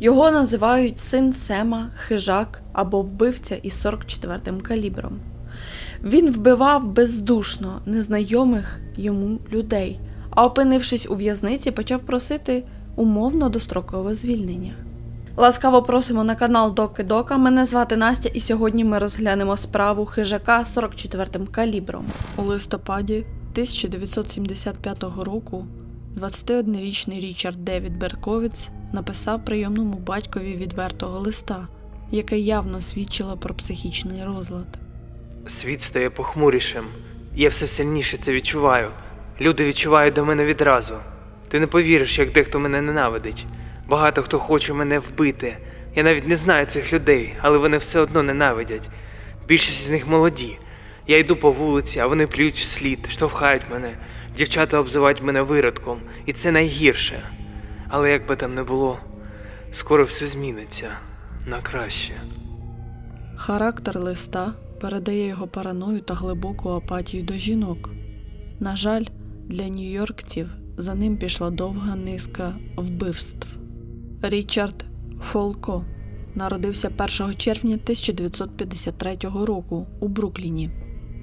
Його називають син Сема, хижак або вбивця із 44-м калібром. Він вбивав бездушно незнайомих йому людей, а опинившись у в'язниці, почав просити умовно дострокове звільнення. Ласкаво просимо на канал Доки Дока. Мене звати Настя, і сьогодні ми розглянемо справу хижака 44-м калібром. У листопаді 1975 року 21-річний Річард Девід Берковіц написав прийомному батькові відвертого листа, яке явно свідчило про психічний розлад. Світ стає похмурішим. Я все сильніше це відчуваю. Люди відчувають до мене відразу. Ти не повіриш, як дехто мене ненавидить. Багато хто хоче мене вбити. Я навіть не знаю цих людей, але вони все одно ненавидять. Більшість з них молоді. Я йду по вулиці, а вони плюють вслід, штовхають мене. Дівчата обзивають мене виродком, і це найгірше. Але як би там не було, скоро все зміниться на краще. Характер листа передає його параною та глибоку апатію до жінок. На жаль, для нью-йоркців за ним пішла довга низка вбивств. Річард Фолко народився 1 червня 1953 року у Брукліні.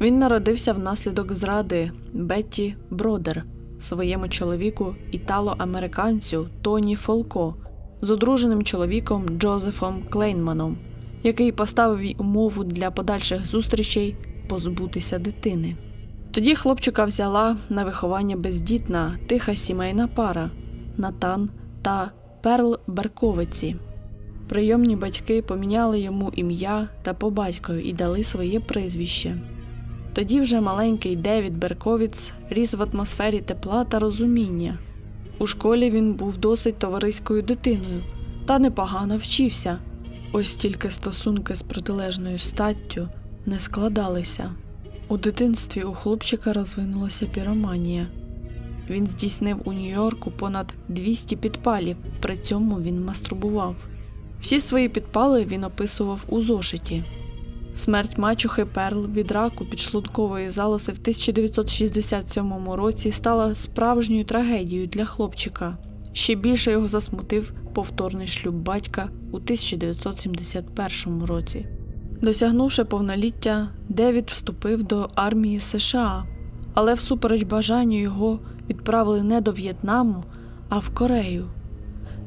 Він народився внаслідок зради Бетті Бродер своєму чоловіку італо-американцю Тоні Фолко з одруженим чоловіком Джозефом Клейнманом, який поставив їй умову для подальших зустрічей позбутися дитини. Тоді хлопчика взяла на виховання бездітна тиха сімейна пара Натан та Перл Берковиці. Прийомні батьки поміняли йому ім'я та по батькові і дали своє прізвище. Тоді вже маленький Девід Берковіц ріс в атмосфері тепла та розуміння. У школі він був досить товариською дитиною та непогано вчився. Ось тільки стосунки з протилежною статтю не складалися. У дитинстві у хлопчика розвинулася піроманія. Він здійснив у Нью-Йорку понад 200 підпалів, при цьому він мастурбував. Всі свої підпали він описував у зошиті. Смерть мачухи Перл від раку підшлункової залози в 1967 році стала справжньою трагедією для хлопчика. Ще більше його засмутив повторний шлюб батька у 1971 році. Досягнувши повноліття, Девід вступив до армії США, але всупереч бажанню його відправили не до В'єтнаму, а в Корею.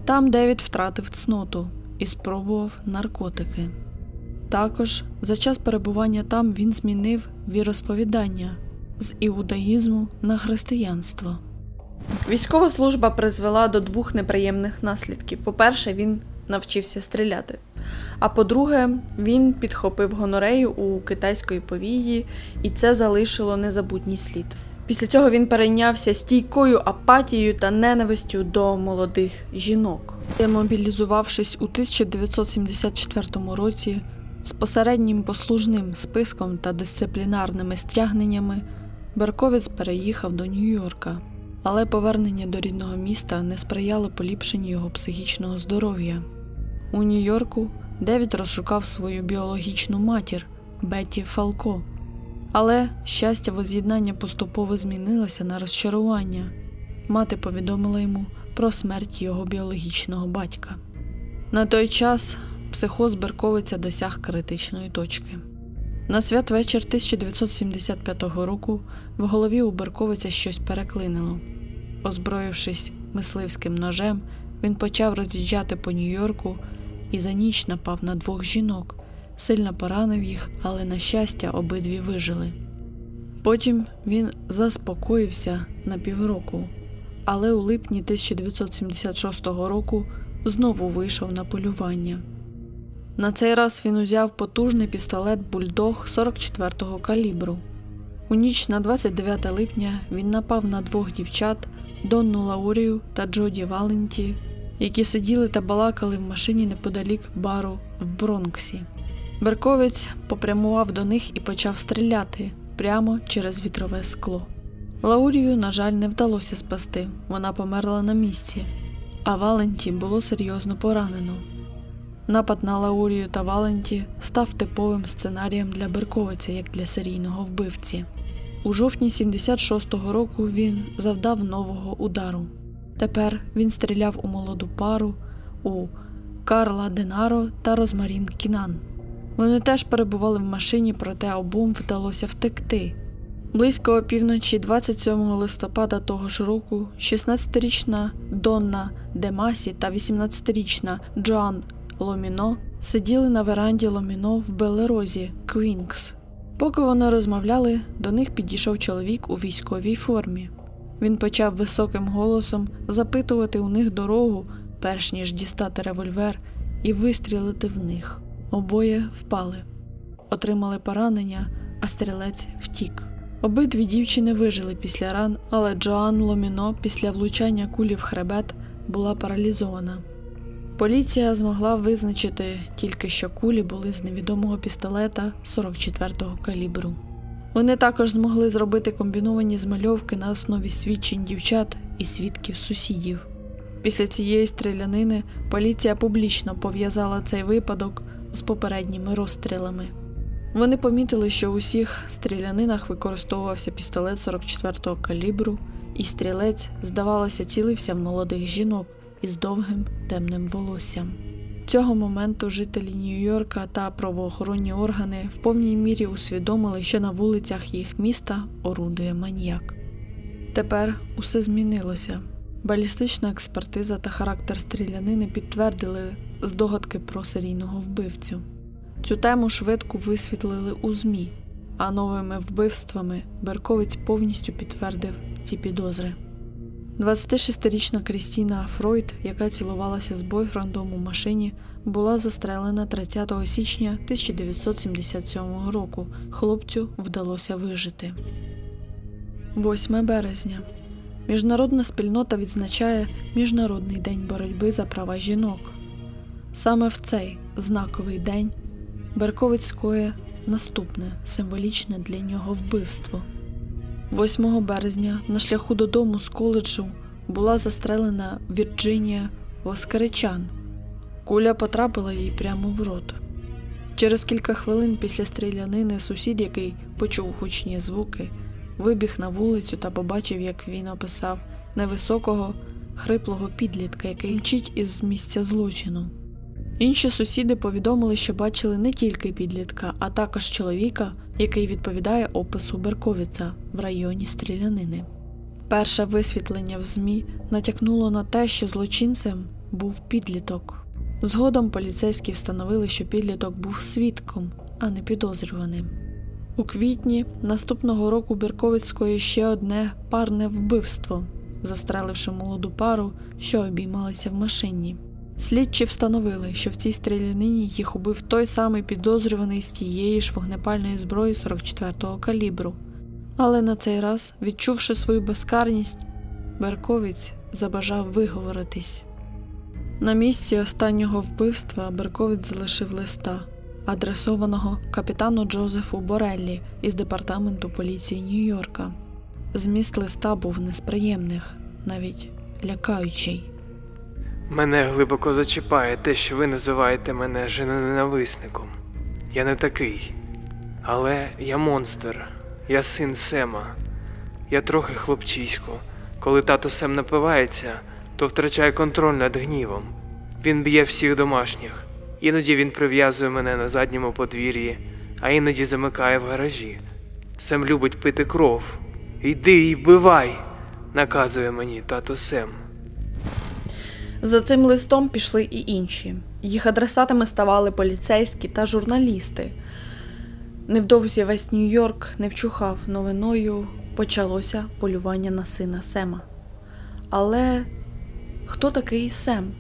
Там Девід втратив цноту і спробував наркотики. Також за час перебування там він змінив віросповідання з іудаїзму на християнство. Військова служба призвела до двох неприємних наслідків. По-перше, він навчився стріляти. А по-друге, він підхопив гонорею у китайської повії, і це залишило незабутній слід. Після цього він перейнявся стійкою апатією та ненавистю до молодих жінок. Демобілізувавшись у 1974 році з посереднім послужним списком та дисциплінарними стягненнями, Берковіц переїхав до Нью-Йорка. Але повернення до рідного міста не сприяло поліпшенню його психічного здоров'я. У Нью-Йорку Девід розшукав свою біологічну матір Бетті Фалко. Але щастя воз'єднання поступово змінилося на розчарування. Мати повідомила йому про смерть його біологічного батька. На той час психоз Берковиця досяг критичної точки. На святвечір 1975 року в голові у Берковиця щось переклинило. Озброївшись мисливським ножем, він почав роз'їжджати по Нью-Йорку і за ніч напав на двох жінок, сильно поранив їх, але, на щастя, обидві вижили. Потім він заспокоївся на півроку, але у липні 1976 року знову вийшов на полювання. На цей раз він узяв потужний пістолет Бульдог 44-го калібру. У ніч на 29 липня він напав на двох дівчат Донну Лаурію та Джоді Валенті, які сиділи та балакали в машині неподалік бару в Бронксі. Берковець попрямував до них і почав стріляти прямо через вітрове скло. Лаурію, на жаль, не вдалося спасти, вона померла на місці, а Валенті було серйозно поранено. Напад на Лаурію та Валенті став типовим сценарієм для Берковиця як для серійного вбивці. У жовтні 76-го року він завдав нового удару. Тепер він стріляв у молоду пару у Карла Денаро та Розмарін Кінан. Вони теж перебували в машині, проте обом вдалося втекти. Близько опівночі 27 листопада того ж року 16-річна Донна Демасі та 18-річна Джоан Ломіно сиділи на веранді Ломіно в Белерозі, Квінкс. Поки вони розмовляли, до них підійшов чоловік у військовій формі. Він почав високим голосом запитувати у них дорогу, перш ніж дістати револьвер і вистрілити в них. Обоє впали, отримали поранення, а стрілець втік. Обидві дівчини вижили після ран, але Джоан Ломіно після влучання кулі в хребет була паралізована. Поліція змогла визначити тільки, що кулі були з невідомого пістолета 44-го калібру. Вони також змогли зробити комбіновані змальовки на основі свідчень дівчат і свідків сусідів. Після цієї стрілянини поліція публічно пов'язала цей випадок з попередніми розстрілами. Вони помітили, що у усіх стрілянинах використовувався пістолет 44-го калібру, і стрілець, здавалося, цілився в молодих жінок із довгим темним волоссям. Цього моменту жителі Нью-Йорка та правоохоронні органи в повній мірі усвідомили, що на вулицях їх міста орудує маньяк. Тепер усе змінилося. Балістична експертиза та характер стрілянини підтвердили здогадки про серійного вбивцю. Цю тему швидко висвітлили у ЗМІ, а новими вбивствами Берковець повністю підтвердив ці підозри. 26-річна Крістіна Фройд, яка цілувалася з бойфрендом у машині, була застрелена 30 січня 1977 року. Хлопцю вдалося вижити. 8 березня. Міжнародна спільнота відзначає Міжнародний день боротьби за права жінок. Саме в цей знаковий день Берковець скоє наступне символічне для нього вбивство. 8 березня на шляху додому з коледжу була застрелена Вірджинія Воскаричан. Куля потрапила їй прямо в рот. Через кілька хвилин після стрілянини сусід, який почув гучні звуки, вибіг на вулицю та побачив, як він описав невисокого, хриплого підлітка, який мчить із місця злочину. Інші сусіди повідомили, що бачили не тільки підлітка, а також чоловіка, який відповідає опису Берковіца в районі стрілянини. Перше висвітлення в ЗМІ натякнуло на те, що злочинцем був підліток. Згодом поліцейські встановили, що підліток був свідком, а не підозрюваним. У квітні наступного року Берковець скоїв ще одне парне вбивство, застреливши молоду пару, що обіймалися в машині. Слідчі встановили, що в цій стрілянині їх убив той самий підозрюваний з тієї ж вогнепальної зброї 44-го калібру. Але на цей раз, відчувши свою безкарність, Берковіць забажав виговоритись. На місці останнього вбивства Берковіць залишив листа, адресованого капітану Джозефу Бореллі із департаменту поліції Нью-Йорка. Зміст листа був не з приємних, навіть лякаючий. Мене глибоко зачіпає те, що ви називаєте мене женоненависником. Я не такий. Але я монстр, я син Сема. Я трохи хлопчисько. Коли тато Сем напивається, то втрачає контроль над гнівом. Він б'є всіх домашніх. Іноді він прив'язує мене на задньому подвір'ї, а іноді замикає в гаражі. Сем любить пити кров. Йди і вбивай, наказує мені тато Сем. За цим листом пішли і інші. Їх адресатами ставали поліцейські та журналісти. Невдовзі весь Нью-Йорк не вчухав новиною, почалося полювання на сина Сема. Але хто такий Сем?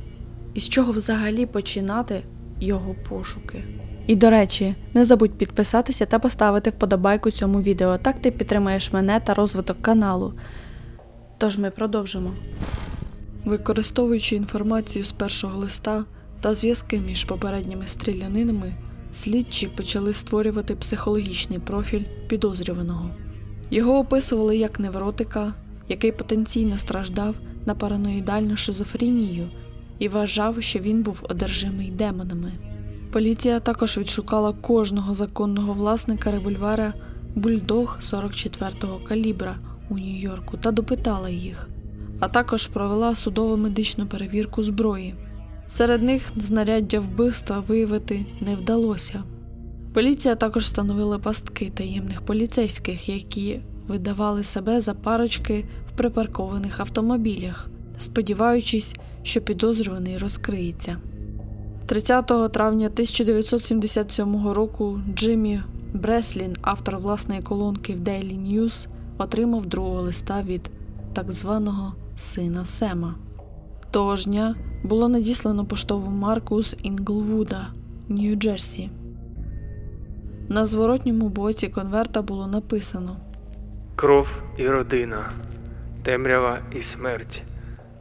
І з чого взагалі починати його пошуки? І до речі, не забудь підписатися та поставити вподобайку цьому відео. Так ти підтримаєш мене та розвиток каналу. Тож ми продовжимо. Використовуючи інформацію з першого листа та зв'язки між попередніми стрілянинами, слідчі почали створювати психологічний профіль підозрюваного. Його описували як невротика, який потенційно страждав на параноїдальну шизофренію і вважав, що він був одержимий демонами. Поліція також відшукала кожного законного власника револьвера Бульдог 44-го калібра у Нью-Йорку та допитала їх а також провела судово медичну перевірку зброї. Серед них знаряддя вбивства виявити не вдалося. Поліція також встановила пастки таємних поліцейських, які видавали себе за парочки в припаркованих автомобілях, сподіваючись, що підозрюваний розкриється. 30 травня 1977 року Джиммі Бреслін, автор власної колонки в Daily News, отримав другого листа від так званого сина Сема. Того ж дня було надіслано поштову марку з Інглвуда, Нью-Джерсі. На зворотньому боці конверта було написано Кров і родина, темрява і смерть,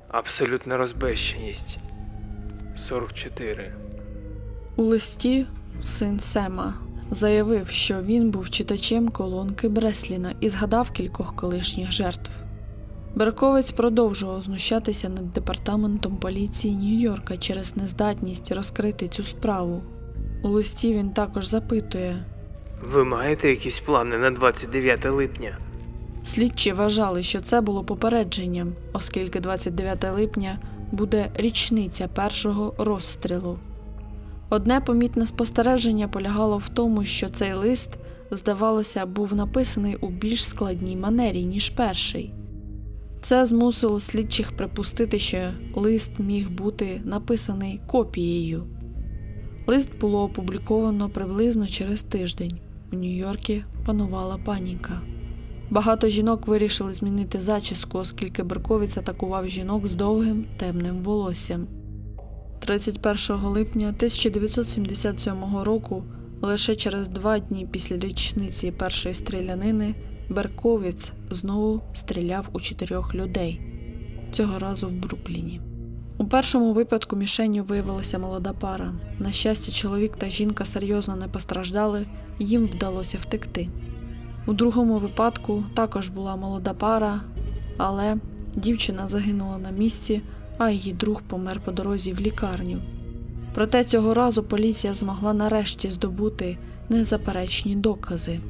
абсолютна розбещеність. 44. У листі син Сема заявив, що він був читачем колонки Бресліна і згадав кількох колишніх жертв. Берковець продовжував знущатися над департаментом поліції Нью-Йорка через нездатність розкрити цю справу. У листі він також запитує. Ви маєте якісь плани на 29 липня? Слідчі вважали, що це було попередженням, оскільки 29 липня буде річниця першого розстрілу. Одне помітне спостереження полягало в тому, що цей лист, здавалося, був написаний у більш складній манері, ніж перший. Це змусило слідчих припустити, що лист міг бути написаний копією. Лист було опубліковано приблизно через тиждень. У Нью-Йоркі панувала паніка. Багато жінок вирішили змінити зачіску, оскільки Берковіць атакував жінок з довгим темним волоссям. 31 липня 1977 року, лише через два дні після річниці першої стрілянини, Берковіц знову стріляв у чотирьох людей, цього разу в Брукліні. У першому випадку мішенню виявилася молода пара. На щастя, чоловік та жінка серйозно не постраждали, їм вдалося втекти. У другому випадку також була молода пара, але дівчина загинула на місці, а її друг помер по дорозі в лікарню. Проте цього разу поліція змогла нарешті здобути незаперечні докази.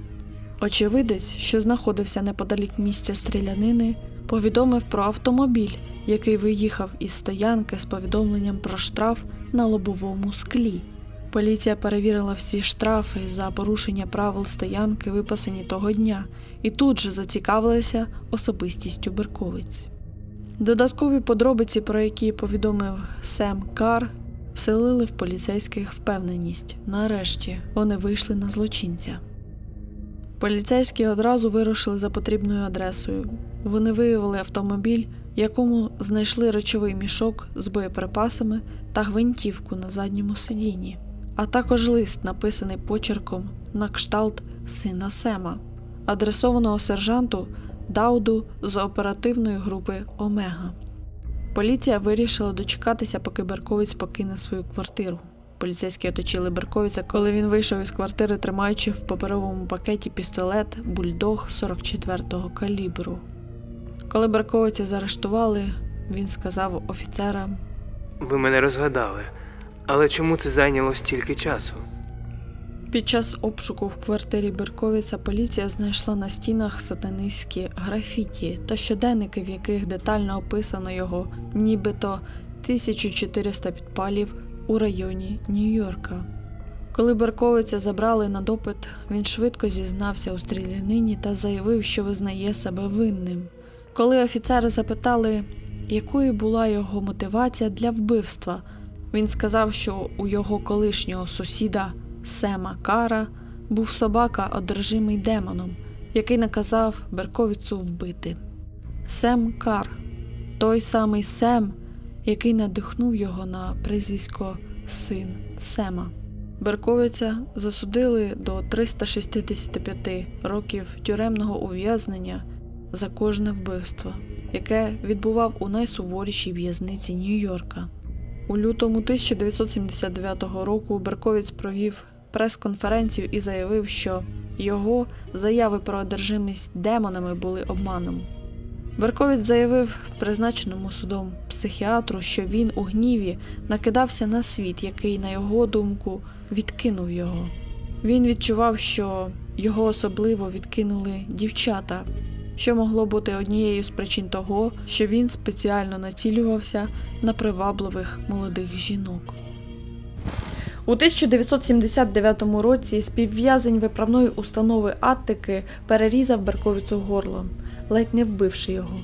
Очевидець, що знаходився неподалік місця стрілянини, повідомив про автомобіль, який виїхав із стоянки з повідомленням про штраф на лобовому склі. Поліція перевірила всі штрафи за порушення правил стоянки, виписані того дня, і тут же зацікавилася особистістю Берковиць. Додаткові подробиці, про які повідомив Сем Кар, вселили в поліцейських впевненість. Нарешті вони вийшли на злочинця. Поліцейські одразу вирушили за потрібною адресою. Вони виявили автомобіль, якому знайшли речовий мішок з боєприпасами та гвинтівку на задньому сидінні, а також лист, написаний почерком на кшталт сина Сема, адресованого сержанту Дауду з оперативної групи Омега. Поліція вирішила дочекатися, поки Берковець покине свою квартиру. Поліцейські оточили Берковіця, коли він вийшов із квартири, тримаючи в паперовому пакеті пістолет бульдог 44-го калібру. Коли Берковиця заарештували, він сказав офіцерам: Ви мене розгадали. Але чому це зайняло стільки часу? Під час обшуку в квартирі Берковіца поліція знайшла на стінах сатанистські графіті та щоденники, в яких детально описано його нібито 1400 підпалів у районі Нью-Йорка. Коли Берковиця забрали на допит, він швидко зізнався у стрілянині та заявив, що визнає себе винним. Коли офіцери запитали, якою була його мотивація для вбивства, він сказав, що у його колишнього сусіда Сема Кара був собака, одержимий демоном, який наказав Берковіцу вбити. Сем Кар, той самий Сем, який надихнув його на прізвисько Син Сема. Берковиця засудили до 365 років тюремного ув'язнення за кожне вбивство, яке відбував у найсуворішій в'язниці Нью-Йорка. У лютому 1979 року Берковіць провів прес-конференцію і заявив, що його заяви про одержимість демонами були обманом. Берковіць заявив призначеному судом психіатру, що він у гніві накидався на світ, який, на його думку, відкинув його. Він відчував, що його особливо відкинули дівчата, що могло бути однією з причин того, що він спеціально націлювався на привабливих молодих жінок. У 1979 році співв'язень виправної установи Аттики перерізав Берковицю горло, ледь не вбивши його.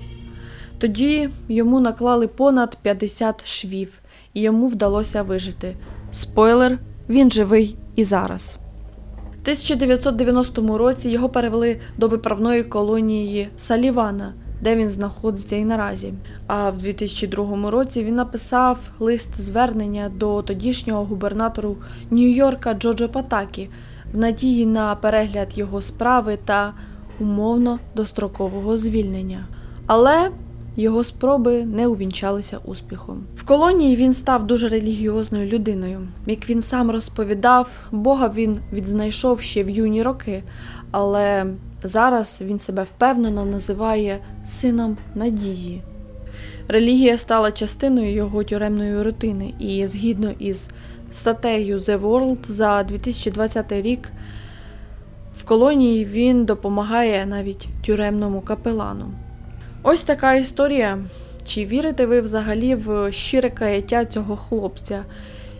Тоді йому наклали понад 50 швів, і йому вдалося вижити. Спойлер, він живий і зараз. У 1990 році його перевели до виправної колонії Салівана, де він знаходиться і наразі. А в 2002 році він написав лист звернення до тодішнього губернатору Нью-Йорка Джоджо Патакі в надії на перегляд його справи та умовно дострокового звільнення. Але його спроби не увінчалися успіхом. В колонії він став дуже релігіозною людиною. Як він сам розповідав, Бога він відзнайшов ще в юні роки, але зараз він себе впевнено називає сином надії. Релігія стала частиною його тюремної рутини, і згідно із статтею The World за 2020 рік колонії він допомагає навіть тюремному капелану. Ось така історія. Чи вірите ви взагалі в щире каяття цього хлопця?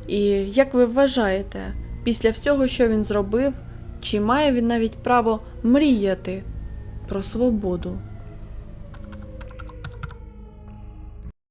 І як ви вважаєте, після всього, що він зробив, чи має він навіть право мріяти про свободу?